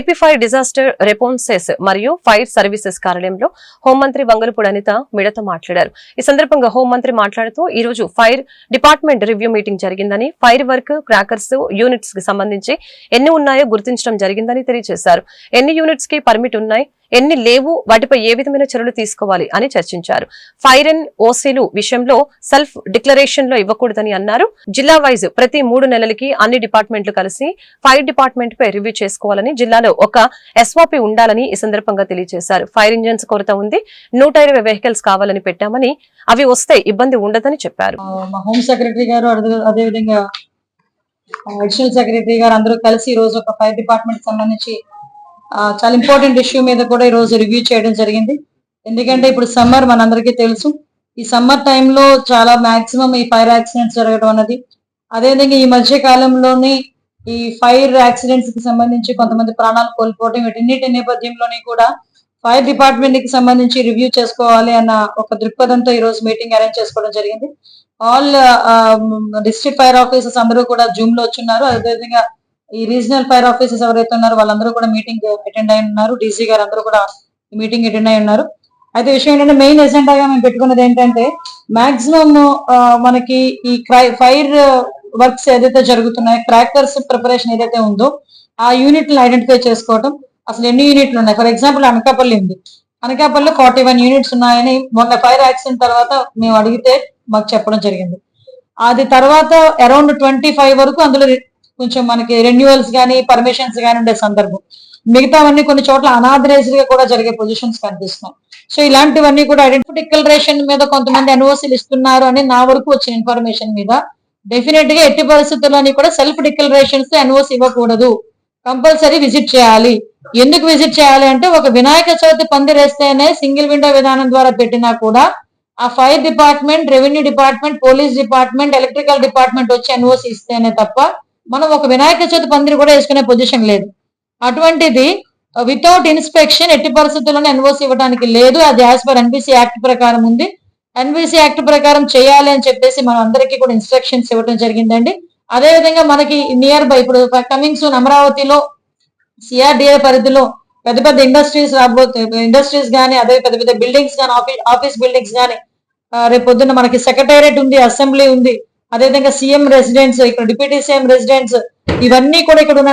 AP fire disaster రెపోన్సెస్ మరియు fire services కార్యాలయంలో హోంమంత్రి వంగలపూడి అనిత మిడత మాట్లాడారు. ఈ సందర్భంగా హోంమంత్రి మాట్లాడుతూ ఈ రోజు ఫైర్ డిపార్ట్మెంట్ రివ్యూ మీటింగ్ జరిగిందని ఫైర్ వర్క్ క్రాకర్స్ యూనిట్స్కి సంబంధించి ఎన్ని ఉన్నాయో గుర్తించడం జరిగిందని తెలియజేశారు. ఎన్ని యూనిట్స్కి పర్మిట్ ఉన్నాయి? ఎన్ని లేవు వాటిపై ఏ విధమైన చర్యలు తీసుకోవాలి అని చర్చించారు. ఫైర్ అండ్ ఓసీలు విషయంలో సెల్ఫ్ డిక్లరేషన్లో ఇవ్వకూడదని అన్నారు. జిల్లా వైజ్ ప్రతి మూడు నెలలకి అన్ని డిపార్ట్మెంట్లు కలిసి ఫైర్ డిపార్ట్మెంట్ పై రివ్యూ చేసుకోవాలని జిల్లాలో ఒక ఎస్ఓపి ఉండాలని ఈ సందర్భంగా తెలియజేశారు. ఫైర్ ఇంజన్స్ కొరత ఉంది నూట ఇరవై వెహికల్స్ కావాలని పెట్టామని అవి వస్తే ఇబ్బంది ఉండదని చెప్పారు. హోమ్ సెక్రటరీ గారు అదే- అదేవిధంగా అడిషనల్ సెక్రటరీ గారు అందరూ కలిసి ఈ రోజు ఒక ఫైర్ డిపార్ట్మెంట్ సంబంధించి చాలా ఇంపార్టెంట్ ఇష్యూ మీద కూడా ఈ రోజు రివ్యూ చేయడం జరిగింది. ఎందుకంటే ఇప్పుడు సమ్మర్ మనందరికీ తెలుసు. ఈ సమ్మర్ టైంలో చాలా మాక్సిమం ఈ ఫైర్ యాక్సిడెంట్స్ జరగడం అన్నది. అదేవిధంగా ఈ మధ్య కాలంలోని ఈ ఫైర్ యాక్సిడెంట్స్కి సంబంధించి కొంతమంది ప్రాణాలు కోల్పోవడం వీటన్నిటి నేపథ్యంలోని కూడా ఫైర్ డిపార్ట్మెంట్కి సంబంధించి రివ్యూ చేసుకోవాలి అన్న ఒక దృక్పథంతో ఈ రోజు మీటింగ్ అరేంజ్ చేసుకోవడం జరిగింది. ఆల్ డిస్ట్రిక్ట్ ఫైర్ ఆఫీసర్స్ అందరూ కూడా జూమ్లో వచ్చున్నారు. అదేవిధంగా ఈ రీజనల్ ఫైర్ ఆఫీసర్స్ ఎవరైతే ఉన్నారో వాళ్ళందరూ కూడా మీటింగ్ అటెండ్ అయి ఉన్నారు. డీసీ గారు అందరూ కూడా మీటింగ్ అటెండ్ అయి ఉన్నారు. అయితే విషయం ఏంటంటే మెయిన్ ఎజెండాగా మేము పెట్టుకున్నది ఏంటంటే మాక్సిమం మనకి ఈ ఫైర్ వర్క్స్ ఏదైతే జరుగుతున్నాయో క్రాకర్స్ ప్రిపరేషన్ ఏదైతే ఉందో ఆ యూనిట్ ఐడెంటిఫై చేసుకోవడం అసలు ఎన్ని యూనిట్లు ఉన్నాయి? ఫర్ ఎగ్జాంపుల్ అనకాపల్లి ఉంది. అనకాపల్లి ఫార్టీ వన్ యూనిట్స్ ఉన్నాయని మొన్న ఫైర్ యాక్సిడెంట్ తర్వాత మేము అడిగితే మాకు చెప్పడం జరిగింది. అది తర్వాత అరౌండ్ ట్వంటీ ఫైవ్ వరకు అందులో కొంచెం మనకి రెన్యువల్స్ కానీ పర్మిషన్స్ కానీ ఉండే సందర్భం. మిగతావన్నీ కొన్ని చోట్ల అనాథరైజ్డ్గా కూడా జరిగే పొజిషన్స్ కనిపిస్తున్నాయి. సో ఇలాంటివన్నీ కూడా ఐడెంటిఫై డిక్లరేషన్ మీద కొంతమంది ఎన్ఓసీలు ఇస్తున్నారు అని నా వరకు వచ్చిన ఇన్ఫర్మేషన్ మీద డెఫినెట్గా ఎట్టి పరిస్థితుల్లోని కూడా సెల్ఫ్ డిక్లరేషన్స్ ఎన్ఓసి ఇవ్వకూడదు. కంపల్సరీ విజిట్ చేయాలి. ఎందుకు విజిట్ చేయాలి అంటే ఒక వినాయక చవితి పందిరేస్తేనే సింగిల్ విండో విధానం ద్వారా పెట్టినా కూడా ఆ fire department revenue department police department electrical department వచ్చి ఎన్ఓసి ఇస్తేనే తప్ప మనం ఒక వినాయక చవితి పందిరి కూడా వేసుకునే పొజిషన్ లేదు. అటువంటిది uh, వితౌట్ ఇన్స్పెక్షన్ ఎట్టి పరిస్థితుల్లోనే ఎన్ఓసి ఇవ్వడానికి లేదు. అది యాజ్ పర్ ఎన్బిసి యాక్ట్ ప్రకారం ఉంది. ఎన్బిసి యాక్ట్ ప్రకారం చేయాలి అని చెప్పేసి మనం అందరికీ కూడా ఇన్స్ట్రక్షన్స్ ఇవ్వడం జరిగిందండి. అదే విధంగా మనకి నియర్ బై ఇప్పుడు కమింగ్ సూన్ అమరావతిలో సిఆర్డిఏ పరిధిలో పెద్ద పెద్ద ఇండస్ట్రీస్ రాబోతే ఇండస్ట్రీస్ కానీ అదే పెద్ద పెద్ద బిల్డింగ్స్ కానీ ఆఫీస్ ఆఫీస్ బిల్డింగ్స్ కానీ రేపు పొద్దున్న మనకి సెక్రటేరియట్ ఉంది అసెంబ్లీ ఉంది. అదేవిధంగా సీఎం రెసిడెంట్స్ ఇక్కడ డిప్యూటీ సీఎం రెసిడెంట్స్ ఇవన్నీ కూడా ఇక్కడ ఉన్న